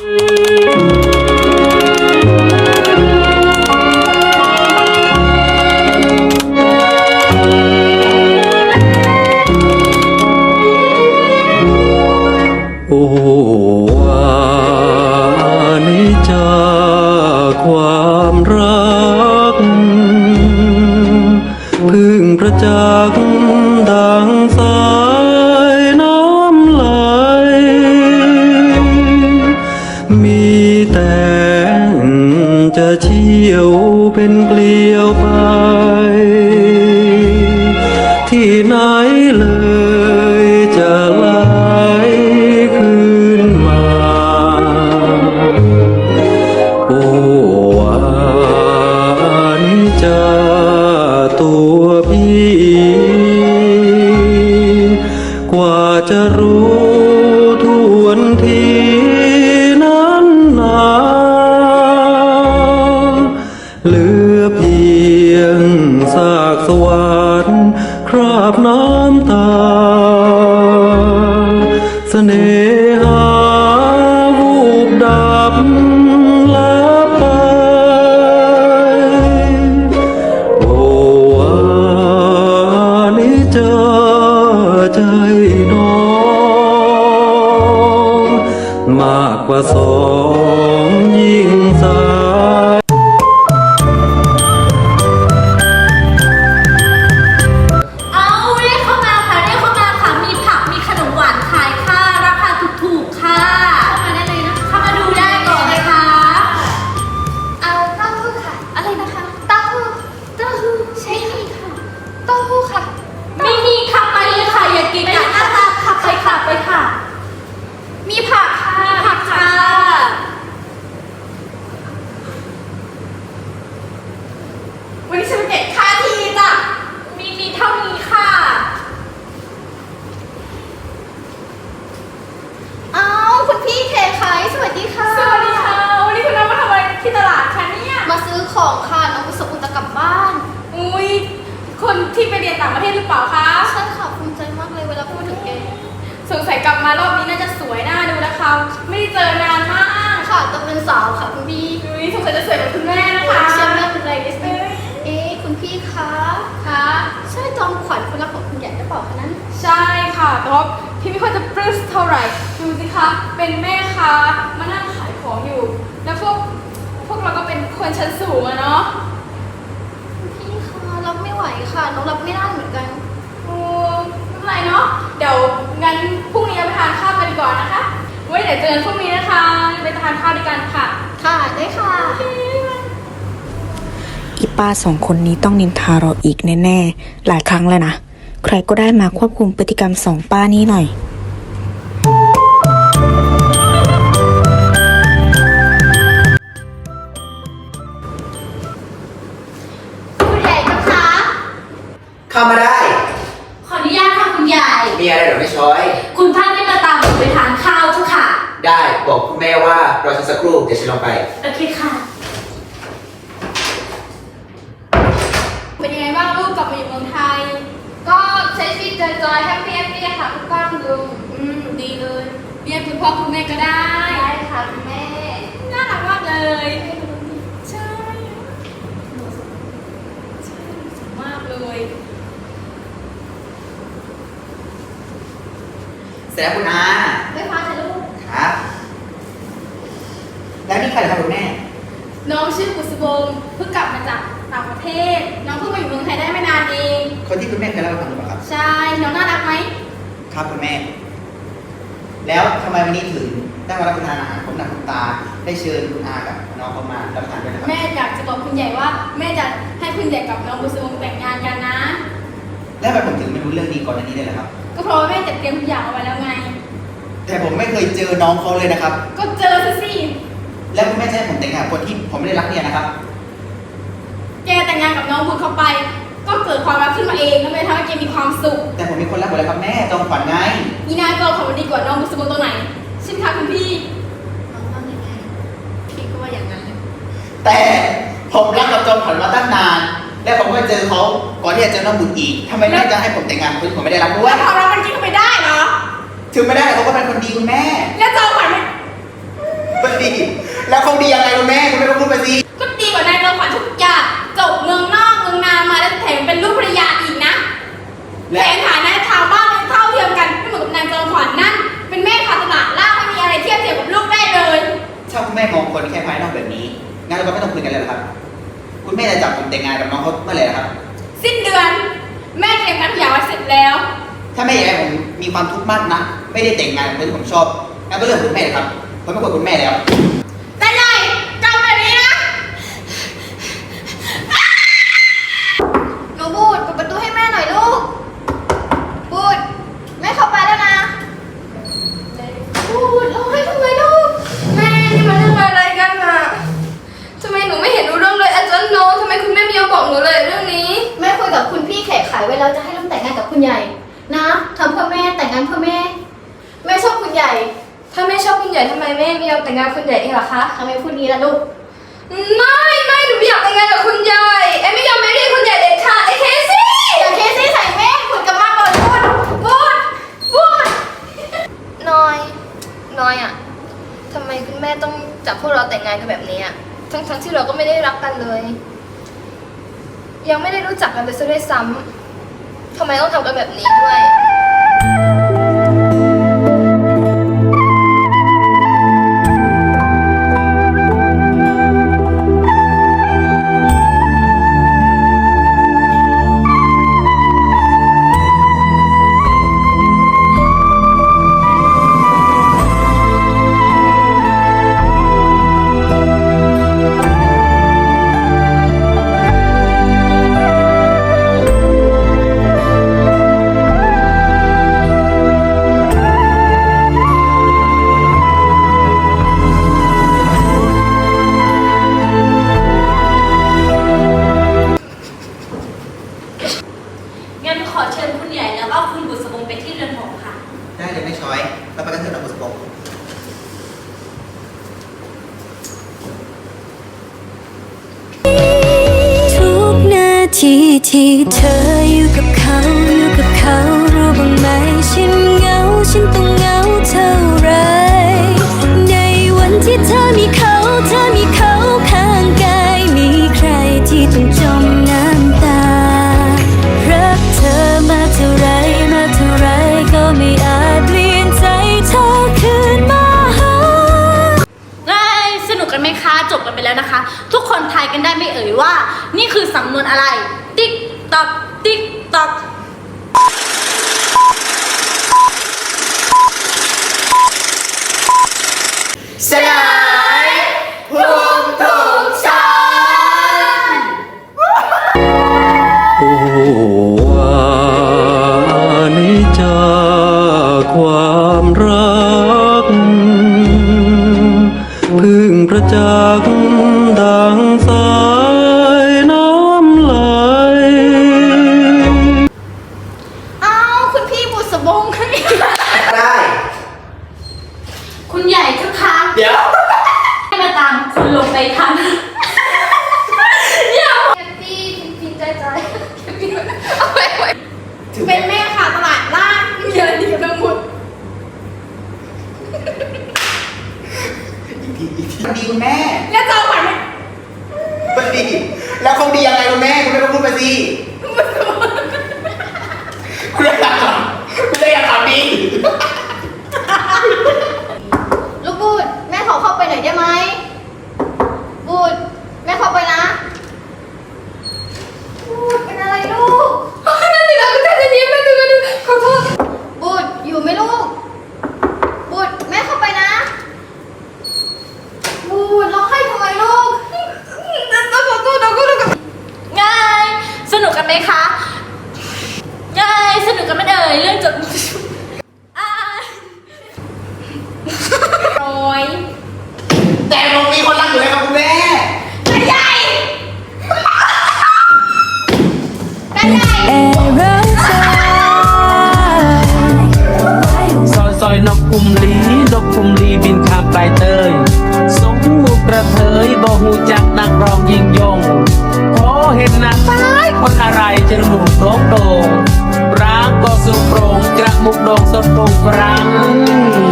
โอวานิจาความรัก พึ่งประจักษ ยวไป ที่ไหนเลยจะไหลคืนมาโอ้วานจาตัวพี่ กว่าจะรู้ เไม่ได้เจอนานมากค่ะต้องเป็นสาวค่ะคุณพี่อุ้ยสงสัยจะสวยเหมือนคุณแม่นะคะเชื่อแม่เป็นไรดิสนีย์เอ๊ะคุณพี่คะคะใช่จอมขวัญคนรักของคุณใหญ่หรือเปล่าคะนั้น ใช่ค่ะแต่ว่าพี่ไม่ค่อยจะปลื้มเท่าไหร่ดูสิคะเป็นแม่ค้ามานั่งขายของอยู่ แล้วพวกพวกเราก็เป็นคนชั้นสูงอะเนาะคุณพี่คะรับไม่ไหวค่ะน้องรับไม่ได้เหมือนกันโอ้ไม่เป็นไรเนาะเดี๋ยวงั้นพรุ่งนี้เราไปทานข้าวกันดีกว่อนนะคะ ไว้เดี๋ยวเจอกันพรุ่งนี้นะคะ ไปทานข้าวด้วยกันค่ะ ค่ะ ได้ค่ะ อีป้าสองคนนี้ต้องนินทาเราอีกแน่ ๆ หลายครั้งแล้วนะ ใครก็ได้มาควบคุมพฤติกรรมสองป้านี้หน่อย ว่ารอฉันสักครู่ เดี๋ยวฉันลงไป โอเคค่ะ เป็นยังไงบ้างลูกกลับมาอยู่เมืองไทย ก็ใช้ชีวิตจอยๆแฮปปี้แฮปปี้ค่ะคุณป้าคุณลุงอืมดีเลยเรียกคุณพ่อคุณแม่ก็ได้ได้ค่ะคุณแม่ น่ารักมากเลยใช่ใช่สวยมากเลยเสร็จแล้วคุณอาไม่พาฉันลูก ครับ แล้วนี่ใคร เหรอครับคุณแม่ น้องชื่อกุศบงเพิ่งกลับมาจากต่างประเทศ น้องเพิ่งมาอยู่เมืองไทยได้ไม่นานเอง คนที่คุณแม่เคยเล่าให้ฟังหรือเปล่าครับ ใช่ น้องน่ารักไหม ครับคุณแม่ แล้วทำไมวันนี้ถึงได้มารับประทานอาหารผมหนักคุณตา ได้เชิญคุณอากับน้องเขามารับประทานด้วยนะครับ แม่อยากจะบอกคุณใหญ่ว่า แม่จะให้คุณใหญ่กับน้องกุศบงแต่งงานกันนะ แล้วทำไมผมถึงไม่รู้เรื่องนี้ก่อนอันนี้เลยล่ะครับ ก็เพราะว่าแม่จัดเตรียมทุกอย่างเอาไว้แล้วไง แต่ผมไม่เคยเจอน้องเขาเลยนะครับ ก็เจอซะสิ แล้วคุณแม่จะให้ผมแต่งงานกับคนที่ผมไม่ได้รักเนี่ยนะครับ แกแต่งงานกับน้องบุญเข้าไป ก็เกิดความรักขึ้นมาเองแล้วเลยทำให้แกมีความสุขแต่ผมมีคนรักหมดแล้วครับแม่จอมขวัญไง อีนายก็เขาดีกว่าน้องบุษบงตรงไหนใช่ไหมคะคุณพี่น้องว่ายังไงพี่ก็ว่าอย่างนั้นเลยแต่ผมรักกับจอมขวัญมาตั้งนาน และผมก็เจอเขาก่อนที่จะเจอน้องบุญอีกทำไมแม่จะให้ผมแต่งงานกับคนที่ผมไม่ได้รักด้วแล้ยวความรักมันกินเข้าไปได้เหรอ ถึงไม่ได้เขาก็เป็นคนดีคุณแม่ องคนแค่ภายนอกแบบนี้ งั้นเราก็ไม่ต้องคุยกันเลยเหรอครับ คุณแม่จะจับผมแต่งงานกับน้องเขาเมื่อไหร่นะครับ สิ้นเดือน แม่เตรียมการทุกอย่างไว้เสร็จแล้ว ถ้าแม่อยากให้ผมมีความทุกข์มากนะ ไม่ได้แต่งงานกับคนที่ผมชอบงั้นก็เรื่องของคุณแม่นะครับผมไม่กดคุณแม่แล้ว แต่ใหญ่กลับแบบนี้นะหนูบูดเปิดประตูให้แม่หน่อยลูก บูดแม่เข้าไปแล้วนะ บูดร้องให้ทำไมลูก แม่นี่มันเรื่องอะไรกันอะทำไมหนูไม่เห็นรู้เรื่องเลยอาจารย์โนทำไมคุณแม่ไม่ยอมบอกหนูเลยเรื่องนี้ แม่คุยกับคุณพี่แขกขายไว้แล้วจะให้ลูกแต่งงานกับคุณใหญ่ นะทำเพื่อแม่แต่งงานเพื่อแม่ แม่ชอบคุณใหญ่ ถ้าแม่ชอบคุณใหญ่ทำไมแม่ไม่ยอมแต่งงานกับคุณใหญ่เองล่ะคะทำไมพูดนี้ล่ะลูก ไม่ไม่หนูไม่อยากแต่งงานกับคุณใหญ่ไอ้ไม่ยอมไม่เรียกคุณใหญ่เด็ดขาดไอ้เคซี่อย่าเคซี่ใส่แม่คุยกับมาก่อนพูดบูดบูดน้อยน้อยอะทำไมคุณแม่ต้องจับพวกเราแต่งงานกันแบบนี้อะทั้งทั้งที่เราก็ไม่ได้รักกันเลย ยังไม่ได้รู้จักกันเลยซะด้วยซ้ำ ทำไมต้องทำกันแบบนี้ด้วย เราไปกันเถอะเราบุษบกทุกนาทีที่เธออยู่กับเขาอยู่กับเขารู้บ้างไหมฉัน แล้วนะคะ ทุกคนทายกันได้ไหม่เอ่ยว่า นี่คือสำนวนอะไร ติ๊กตอกติ๊กตอกสลายภูมิถูกฉันโอ้วานิจาความรัก พึ่งประจัก พี่บุษบงได้ คุณใหญ่เจ้าคะเดี๋ยวให้มาตามคุณลงไปทันแฮปปี้พินใจใจแฮปปี้เอาไปไว้เป็นแม่ขาดตลาดล่างไม่มีอะไรดีกับทั้งหมดอีกทีอีกทีดีคุณแม่ แล้วจอมขวัญมันมันดี แล้วเขาดียังไงคุณแม่ คุณแม่ก็พูดไปสิคุณแม่อยากทำคุณแม่อยากทำดี ลูกบูดแม่ขอเข้าไปหน่อยได้ไหมบูดแม่เข้าไปนะบูดเป็นอะไรลูก นั่นสิเราก็จะยิ้มมาดูดูขอโทษ บูดอยู่ไหมลูก บูดแม่เข้าไปนะ บูดร้องไห้ทำไมลูก ต้องขอโทษเราก็รู้กับ ง่าย ส นุกกันไหมคะง่ายสนุกกันไหมเอ่ยเรื่องจดอ่าน้อยแต่ผมมีคนรักอยู่แล้วครับคุณแม่กันใหญ่กันใหญ่ ซอยซอยนกกุมลีนกกุมลีบินข้ามปลายเตยสมมูกระเทยบ่หูจักนักร้องยิงยงพอเห็นหน้าตายคน ចិត្តមុខដងដងប្រាងក៏សុំប្រងច្រាក់មុខដងសុទ្ធដងប្រាំង